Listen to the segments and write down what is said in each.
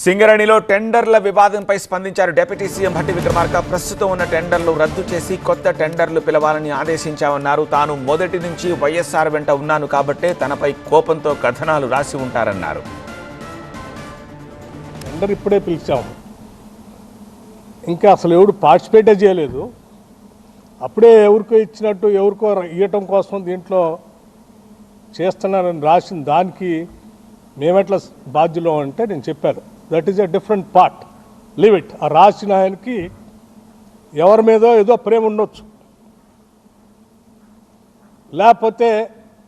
సింగరేణిలో టెండర్ల వివాదంపై స్పందించారు డిప్యూటీ సీఎం భట్టి విక్రమార్క. ప్రస్తుతం ఉన్న టెండర్లు రద్దు చేసి కొత్త టెండర్లు పిలవాలని ఆదేశించామన్నారు. తాను మొదటి నుంచి వైఎస్ఆర్ వెంట ఉన్నాను కాబట్టే తనపై కోపంతో కథనాలు రాసి ఉంటారన్నారు. టెండర్ ఇప్పుడే పిలిచాము. ఇంకా అసలు ఎవడు పార్టిసిపేటే చేయలేదు. అప్పుడే ఎవరికో ఇచ్చినట్టు ఎవరికో ఇవ్వటం కోసం దీంట్లో చేస్తున్నారని రాసిన దానికి మేమెట్లా బాధ్యులం అంటే నేను చెప్పాను. That is a different part leave it ఆ రాసిన ఆయనకి ఎవరి మీదో ఏదో ప్రేమ ఉండొచ్చు. లేకపోతే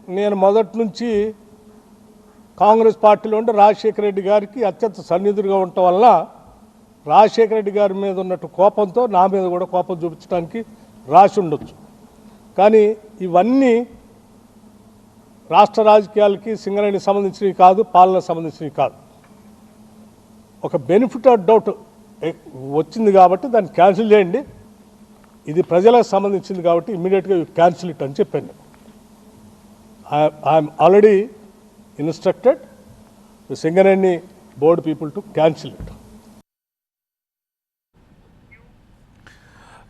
నేను మొదటి నుంచి కాంగ్రెస్ పార్టీలో ఉండి రాజశేఖర రెడ్డి గారికి అత్యంత సన్నిధులుగా ఉండటం వల్ల రాజశేఖర రెడ్డి గారి మీద ఉన్నట్టు కోపంతో నా మీద కూడా కోపం చూపించడానికి రాసి ఉండొచ్చు. కానీ ఇవన్నీ రాష్ట్ర రాజకీయాలకి సింగరేణికి సంబంధించినవి కాదు పాలనకు సంబంధించినవి కాదు. ఒక బెనిఫిట్ ఆఫ్ డౌట్ వచ్చింది కాబట్టి దాన్ని క్యాన్సిల్ చేయండి. ఇది ప్రజలకు సంబంధించింది కాబట్టి ఇమీడియట్గా క్యాన్సిల్ ఇట్ అని చెప్పాను. I'm already instructed Singareni board people to cancel it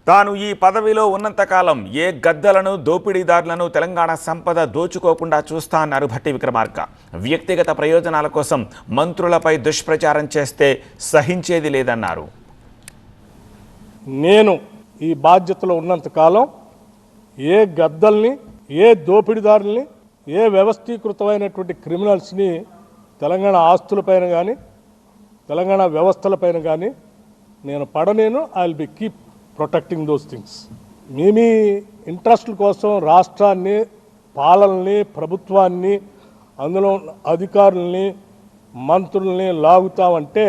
తాను ఈ పదవిలో ఉన్నంతకాలం ఏ గద్దలను దోపిడీదారులను తెలంగాణ సంపద దోచుకోకుండా చూస్తా అన్నారు భట్టి విక్రమార్క. వ్యక్తిగత ప్రయోజనాల కోసం మంత్రులపై దుష్ప్రచారం చేస్తే సహించేది లేదన్నారు. నేను ఈ బాధ్యతలో ఉన్నంతకాలం ఏ గద్దల్ని ఏ దోపిడీదారుల్ని ఏ వ్యవస్థీకృతమైనటువంటి క్రిమినల్స్ని తెలంగాణ ఆస్తులపైన కానీ తెలంగాణ వ్యవస్థలపైన కానీ నేను పడనేను. I will be keep protecting those things మేమీ ఇంట్రెస్ట్ల కోసం రాష్ట్రాన్ని పాలనని ప్రభుత్వాన్ని అందులో అధికారుల్ని మంత్రుల్ని లాగుతామంటే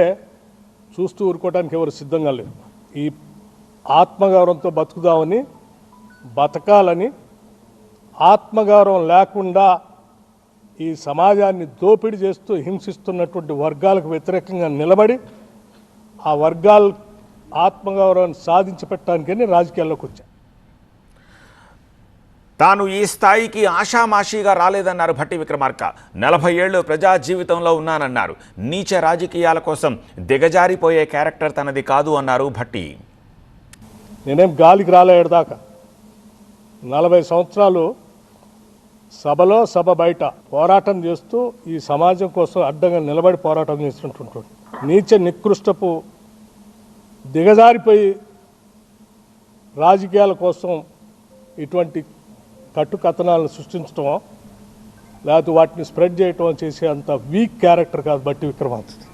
చూస్తూ ఊరుకోవడానికి ఎవరు సిద్ధంగా లేరు. ఈ ఆత్మగౌరవంతో బతుకుదామని బతకాలని ఆత్మగౌరవం లేకుండా ఈ సమాజాన్ని దోపిడీ చేస్తూ హింసిస్తున్నటువంటి వర్గాలకు వ్యతిరేకంగా నిలబడి ఆ వర్గాల ఆత్మగౌరవాన్ని సాధించి పెట్టడానికని రాజకీయాల్లోకి వచ్చాను తాను ఈ స్థాయికి ఆషామాషీగా రాలేదన్నారు భట్టి విక్రమార్క. నలభై ఏళ్ళు ప్రజా జీవితంలో ఉన్నానన్నారు. నీచ రాజకీయాల కోసం దిగజారిపోయే క్యారెక్టర్ తనది కాదు అన్నారు భట్టి. నేనేం గాలికి రాలేడు దాకా నలభై సంవత్సరాలు సభలో సభ బయట పోరాటం చేస్తూ ఈ సమాజం కోసం అడ్డంగా నిలబడి పోరాటం చేస్తుంటుంటాడు నీచ నికృష్టపు దిగజారిపోయి రాజకీయాల కోసం ఇటువంటి కట్టుకథనాలను సృష్టించడం లేకపోతే వాటిని స్ప్రెడ్ చేయటం చేసే అంత వీక్ క్యారెక్టర్ కాదు బట్టి విక్రమార్క